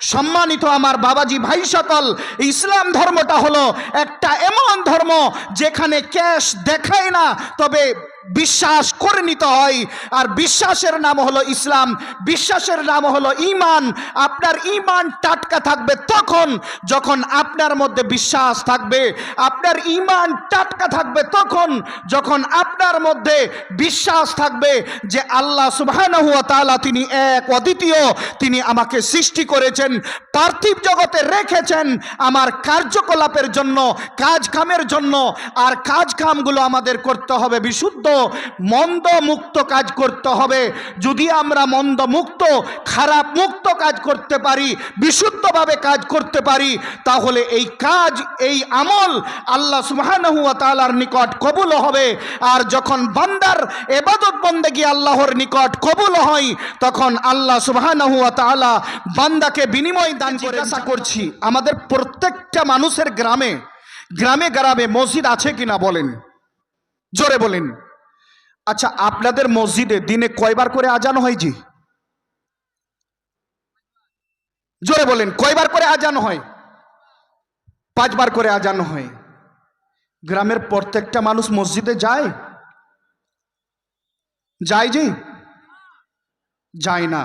সম্মানিত আমার বাবাজি ভাই সকল, ইসলাম ধর্মটা হলো একটা এমন ধর্ম যেখানে ক্যাশ দেখায় না, তবে বিশ্বাস করে নিতে হয়। আর বিশ্বাসের নাম হলো ইসলাম। বিশ্বাসের নাম হলো ইমান। আপনার ইমান টাটকা থাকবে তখন, যখন আপনার মধ্যে বিশ্বাস থাকবে। আপনার ইমান টাটকা থাকবে তখন, যখন আপনার মধ্যে বিশ্বাস থাকবে যে আল্লাহ সুবহানাহু ওয়া তাআলা তিনি এক অদ্বিতীয় তিনি আমাকে সৃষ্টি করেছেন, পার্থিব জগতে রেখেছেন আমার কার্যকলাপের জন্য কাজ কামের জন্য। আর কাজ কামগুলো আমাদের করতে হবে বিশুদ্ধ মন্দ মুক্ত কাজ করতে হবে। যদি আমরা মন্দ মুক্ত, খারাপ মুক্ত কাজ করতে পারি, বিশুদ্ধভাবে কাজ করতে পারি, তাহলে এই কাজ, এই আমল আল্লাহ সুবহানাহু ওয়া তাআলার নিকট কবুল হবে। আর যখন বান্দার এবাদত বন্দেগী আল্লাহর নিকট কবুল হয়, তখন আল্লাহ সুবহানাহু ওয়া তাআলা বান্দাকে বিনিময় দান করে আশা করছি, আমাদের প্রত্যেকটা মানুষের গ্রামে গ্রামে গ্রামে মসজিদ আছে কিনা বলেন? জোরে বলেন। আচ্ছা আপনাদের মসজিদে দিনে কয়বার করে আজানো হয় জি? জোরে বলেন, কয়বার করে আজানো হয়? পাঁচবার করে আজানো হয়। গ্রামের প্রত্যেকটা মানুষ মসজিদে যায়? যায় জি? যায় না।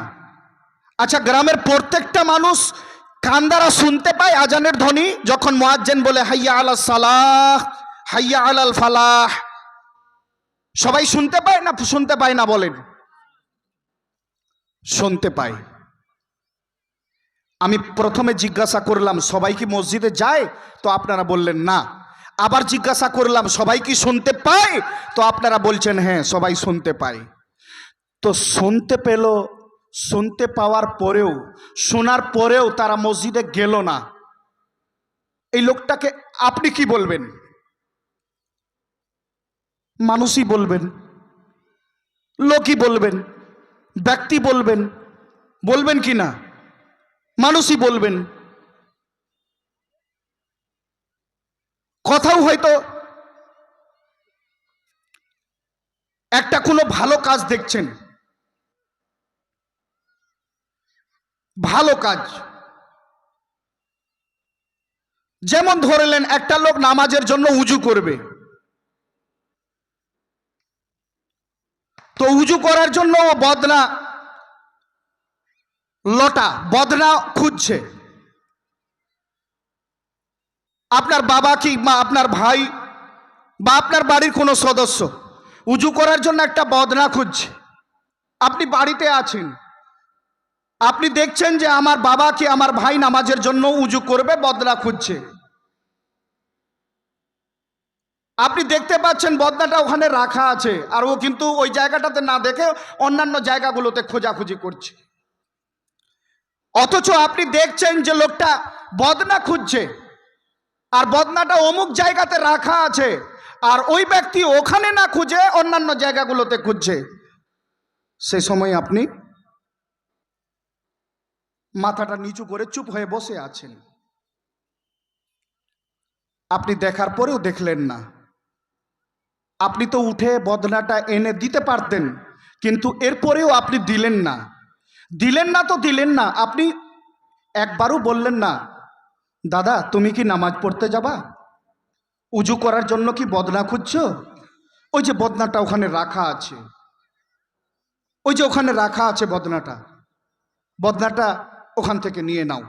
আচ্ছা গ্রামের প্রত্যেকটা মানুষ কান দ্বারা শুনতে পায় আজানের ধ্বনি, যখন মোয়াজ্জেন বলে, হাইয়া আলাল সালাহ, হাইয়া আলাল ফালাহ। সবাই শুনতে পায় না শুনতে পায় না বলেন? শুনতে পায়। আমি প্রথমে জিজ্ঞাসা করলাম, সবাই কি মসজিদে যায়? তো আপনারা বললেন, না। আবার জিজ্ঞাসা করলাম, সবাই কি শুনতে পায়? তো আপনারা বলছেন হ্যাঁ সবাই শুনতে পায়। তো শুনতে পেল, শুনতে পাওয়ার পরেও, শোনার পরেও তারা মসজিদে গেল না। এই লোকটাকে আপনি কি বলবেন? মানুষই বলবেন, লোকই বলবেন, ব্যক্তি বলবেন বলবেন কি না? মানুষই বলবেন। কথাও হয়তো একটা কোনো ভালো কাজ দেখছেন। ভালো কাজ। যেমন ধরলেন একটা লোক নামাজের জন্য উজু করবে। তো উজু করার জন্য বদনা লটা, বদনা খুঁজছে। আপনার বাবা কি মা, আপনার ভাই বা আপনার বাড়ির কোনো সদস্য উজু করার জন্য একটা বদনা খুঁজছে। আপনি বাড়িতে আছেন। আপনি দেখছেন যে আমার বাবা কি আমার ভাই নামাজের জন্য উজু করবে, বদনা খুঁজছে। আপনি দেখতে পাচ্ছেন বদনাটা ওখানে রাখা আছে, আর ও কিন্তু ওই জায়গাটাতে না দেখে অন্যান্য জায়গাগুলোতে খোঁজাখুঁজি করছে। অথচ আপনি দেখছেন যে লোকটা বদনা খুঁজছে, আর বদনাটা অমুক জায়গাতে রাখা আছে, আর ওই ব্যক্তি ওখানে না খুঁজে অন্যান্য জায়গাগুলোতে খুঁজছে। সে সময় আপনি মাথাটা নিচু করে চুপ হয়ে বসে আছেন। আপনি দেখার পরেও দেখলেন না। আপনি তো উঠে বদনাটা এনে দিতে পারতেন, কিন্তু এরপরেও আপনি দিলেন না। দিলেন না তো দিলেন না, আপনি একবারও বললেন না, দাদা, তুমি কি নামাজ পড়তে যাবা? উজু করার জন্য কি বদনা খুঁজছো? ওই যে বদনাটা ওখানে রাখা আছে। ওই যে ওখানে রাখা আছে বদনাটা। বদনাটা ওখান থেকে নিয়ে নাও।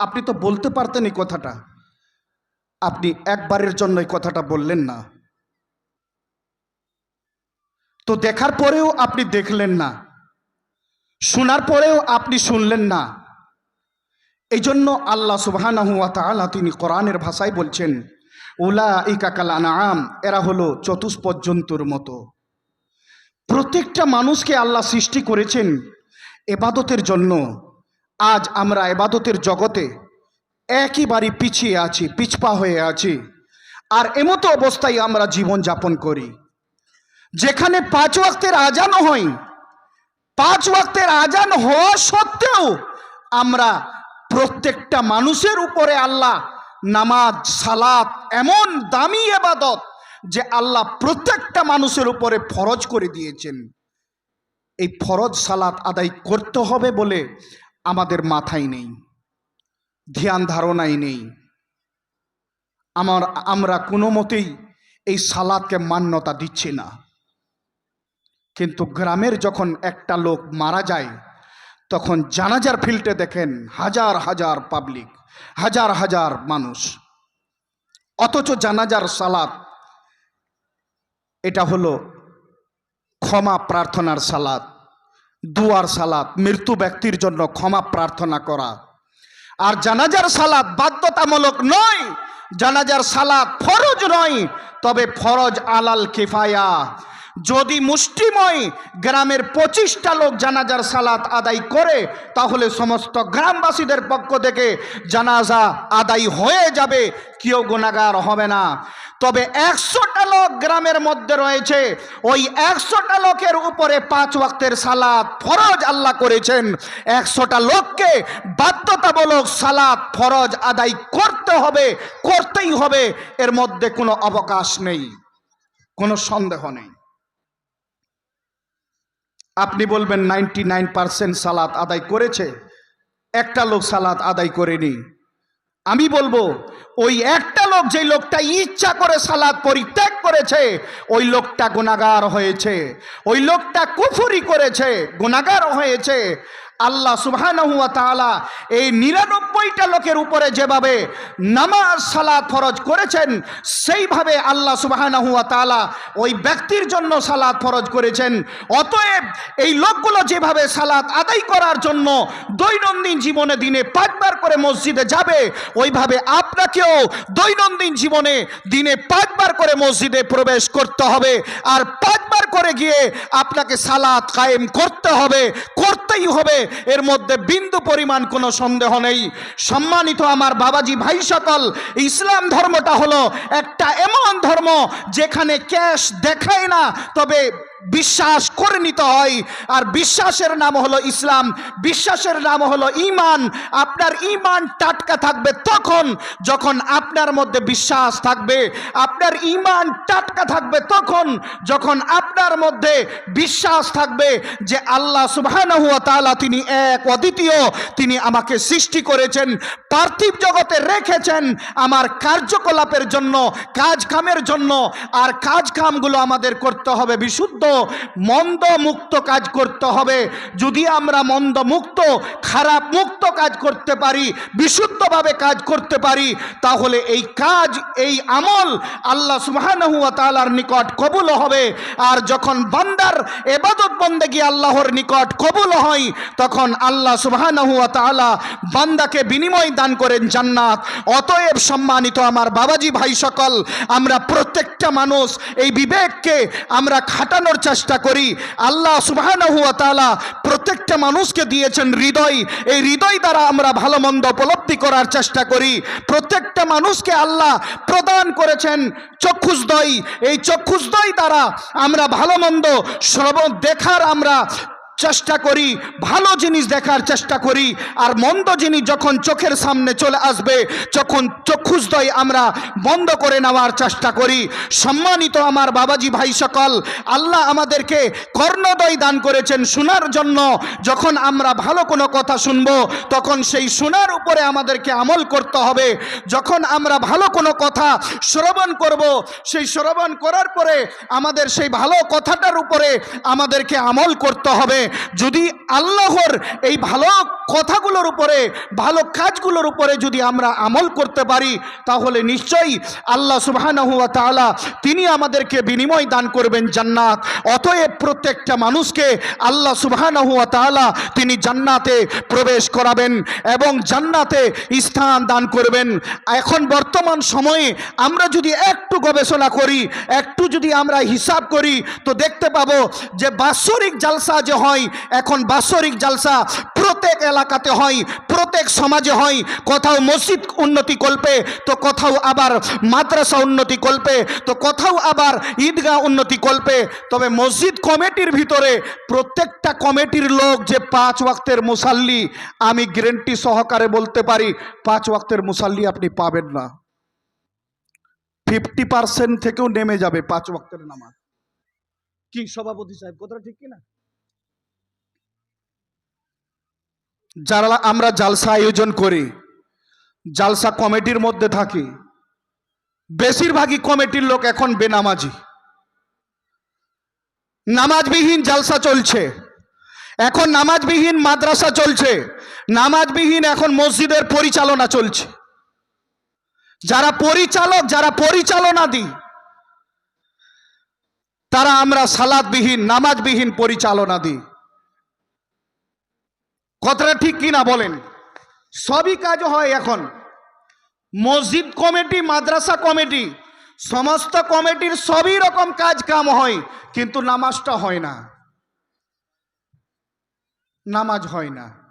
আপনি তো বলতে পারতেন এই কথাটা। আপনি একবারের জন্য এই কথাটা বললেন না। তো দেখার পরেও আপনি দেখলেন না। শোনার পরেও আপনি শুনলেন না। এই জন্য আল্লাহ তাআলা তিনি কোরআনের ভাষায় বলছেন উলা ইকাকাল আনাম এরা হলো চতুষ্পদ জন্তুর মতো। প্রত্যেকটা মানুষকে আল্লাহ সৃষ্টি করেছেন এবাদতের জন্য। আজ আমরা এবাদতের জগতে একেবারে পিছিয়ে আছি, পিছপা হয়ে আছি। আর এমতো অবস্থায় আমরা জীবন যাপন করি। যেখানে পাঁচ ওয়াক্তের আজান হয়, পাঁচ ওয়াক্তের আজান হওয়া সত্ত্বেও আমরা প্রত্যেকটা মানুষের উপরে আল্লাহ নামাজ, সালাত এমন দামি এবাদত যে আল্লাহ প্রত্যেকটা মানুষের উপরে ফরজ করে দিয়েছেন। এই ফরজ, সালাত আদায় করতে হবে বলে আমাদের মাথায় নেই, ধ্যান ধারণাই নেই। আমার, আমরা কোনো মতেই এই সালাদকে মান্যতা দিচ্ছি না। কিন্তু গ্রামের যখন একটা লোক মারা যায়, তখন জানাজার ফিল্ডে দেখেন হাজার হাজার পাবলিক, হাজার হাজার মানুষ। অথচ জানাজার সালাত, এটা হলো ক্ষমা প্রার্থনার সালাত, দুয়ার সালাত, মৃত্যু ব্যক্তির জন্য ক্ষমা প্রার্থনা করা। আর জানাজার সালাত বাধ্যতামূলক নয়, জানাজার সালাত ফরজ নয়, তবে ফরজ আলাল কিফায়া যদি মুষ্টিময় গ্রামের পঁচিশটা লোক জানাজার সালাত আদায় করে, তাহলে সমস্ত গ্রামবাসীদের পক্ষ থেকে জানাজা আদায় হয়ে যাবে, কেউ গুণাগার হবে না। তবে একশোটা লোক গ্রামের মধ্যে রয়েছে, ওই একশোটা লোকের উপরে পাঁচ ওয়াক্তের সালাত ফরজ আল্লাহ করেছেন। একশোটা লোককে বাধ্যতামূলক সালাত ফরজ আদায় করতে হবে, করতেই হবে, এর মধ্যে কোনো অবকাশ নেই, কোনো সন্দেহ নেই। আপনি বলবেন নাইনটি নাইন পার্সেন্ট সালাত আদায় করেছে, একটা লোক সালাত আদায় করেনি। আমি বলব, ওই একটা লোক যে লোকটা ইচ্ছা করে সালাদ পরিত্যাগ করেছে, ওই লোকটা গুণাগার হয়েছে। ওই লোকটা কুফুরি করেছে গুণাগার হয়েছে। আল্লাহ সুবহানাহুয়া তাআলা এই নিরানব্বইটা লোকের উপরে যেভাবে নামাজ, সালাত ফরজ করেছেন, সেইভাবে আল্লাহ সুবহানাহুয়া তাআলা ওই ব্যক্তির জন্য সালাদ ফরজ করেছেন। অতএব এই লোকগুলো যেভাবে সালাত আদায় করার জন্য দৈনন্দিন জীবনে দিনে পাঁচবার করে মসজিদে যাবে, ওইভাবে আপনাকেও দৈনন্দিন জীবনে দিনে পাঁচবার করে মসজিদে প্রবেশ করতে হবে। আর পাঁচবার করে গিয়ে আপনাকে সালাদ কায়েম করতে হবে, করতেই হবে। এর মধ্যে বিন্দু পরিমাণ কোনো সন্দেহ নেই। সম্মানিত আমার বাবাজি ভাই সকল, ইসলাম ধর্মটা হলো একটা এমন ধর্ম যেখানে ক্যাশ দেখায় না, তবে বিশ্বাস করে নিতে হয়। আর বিশ্বাসের নাম হলো ইসলাম, বিশ্বাসের নাম হলো ইমান। আপনার ইমান টাটকা থাকবে তখন, যখন আপনার মধ্যে বিশ্বাস থাকবে। আপনার ইমান টাটকা থাকবে তখন, যখন আপনার মধ্যে বিশ্বাস থাকবে যে আল্লাহ সুবহানাহু ওয়া তাআলা তিনি এক অদ্বিতীয় তিনি আমাকে সৃষ্টি করেছেন, পার্থিব জগতে রেখেছেন আমার কার্যকলাপের জন্য কাজ কামের জন্য। আর কাজ কামগুলো আমাদের করতে হবে বিশুদ্ধ মন্দ মুক্ত কাজ করতে হবে। যদি আমরা মন্দ মুক্ত খারাপ মুক্ত কাজ করতে পারি, বিশুদ্ধভাবে কাজ করতে পারি, তাহলে এই কাজ, এই আমল আল্লাহ সুবহানাহু ওয়া তাআলার নিকট কবুল হবে। আর যখন বান্দার এবাদত বন্দেগী আল্লাহর নিকট কবুল হয়, তখন আল্লাহ সুবহানাহু ওয়া তাআলা বান্দাকে বিনিময় দান করেন জান্নাত। অতএব সম্মানিত আমার বাবাজি ভাই সকল, আমরা প্রত্যেকটা মানুষ এই বিবেককে আমরা খাটানোর চেষ্টা করি। আল্লাহ সুবাহ প্রত্যেকটা মানুষকে দিয়েছেন হৃদয়। এই হৃদয় দ্বারা আমরা ভালো মন্দ উপলব্ধি করার চেষ্টা করি। প্রত্যেকটা মানুষকে আল্লাহ প্রদান করেছেন চক্ষুষদয় এই চক্ষুষদয় দ্বারা আমরা ভালো মন্দ শ্রবণ দেখার আমরা চেষ্টা করি, ভালো জিনিস দেখার চেষ্টা করি, আর মন্দ জিনিস যখন চোখের সামনে চলে আসবে, যখন চক্ষুষদয় আমরা বন্ধ করে নেওয়ার চেষ্টা করি। সম্মানিত আমার বাবাজি ভাই সকল, আল্লাহ আমাদেরকে কর্ণদয় দান করেছেন শোনার জন্য। যখন আমরা ভালো কোনো কথা শুনব, তখন সেই শোনার উপরে আমাদেরকে আমল করতে হবে। যখন আমরা ভালো কোনো কথা শ্রবণ করব, সেই শ্রবণ করার পরে আমাদের সেই ভালো কথাটার উপরে আমাদেরকে আমল করতে হবে। যদি আল্লাহর এই ভালো কথাগুলোর উপরে, ভালো কাজগুলোর উপরে যদি আমরা আমল করতে পারি, তাহলে নিশ্চয়ই আল্লাহ সুবহানাহু ওয়া তাআলা তিনি আমাদেরকে বিনিময় দান করবেন জান্নাত। অতএব প্রত্যেকটা মানুষকে আল্লাহ সুবহানাহু ওয়া তাআলা তিনি জান্নাতে প্রবেশ করাবেন এবং জান্নাতে স্থান দান করবেন। এখন বর্তমান সময়ে আমরা যদি একটু গবেষণা করি, একটু যদি আমরা হিসাব করি, তো দেখতে পাবো যে বাৎসরিক জালসা যে হয় এখন বাৎসরিক জালসা প্রত্যেক এলাকাতে হয়, প্রত্যেক সমাজে হয়, কোথাও মসজিদ উন্নতি কল্পে, তো কোথাও আবার মাদ্রাসা উন্নতি কল্পে, তো কোথাও আবার ঈদগাহ উন্নতি কল্পে, তবে মসজিদ কমিটির ভিতরে প্রত্যেকটা কমিটির লোক যে পাঁচ ওয়াক্তের মুসাল্লি, আমি গ্যারেন্টি সহকারে বলতে পারি, পাঁচ ওয়াক্তের মুসাল্লি আপনি পাবেন না। ফিফটি পার্সেন্ট থেকেও নেমে যাবে পাঁচ ওয়াক্তের নামাজ। কি সভাপতি সাহেব, কথাটা ঠিক কিনা? যারা আমরা জালসা আয়োজন করি, জালসা কমিটির মধ্যে থাকি, বেশিরভাগই কমিটির লোক এখন বেনামাজি। নামাজবিহীন জালসা চলছে। এখন নামাজবিহীন মাদ্রাসা চলছে। নামাজবিহীন এখন মসজিদের পরিচালনা চলছে। যারা পরিচালক, যারা পরিচালনা দিই, তারা আমরা সালাদবিহীন, নামাজবিহীন পরিচালনা দিই। কথাটা ঠিক কিনা বলেন? সবই কাজ হয় এখন। মসজিদ কমিটি, মাদ্রাসা কমিটি, সমস্ত কমিটির সবই রকম কাজ কাম হয়, কিন্তু নামাজটা হয় না। নামাজ হয় না।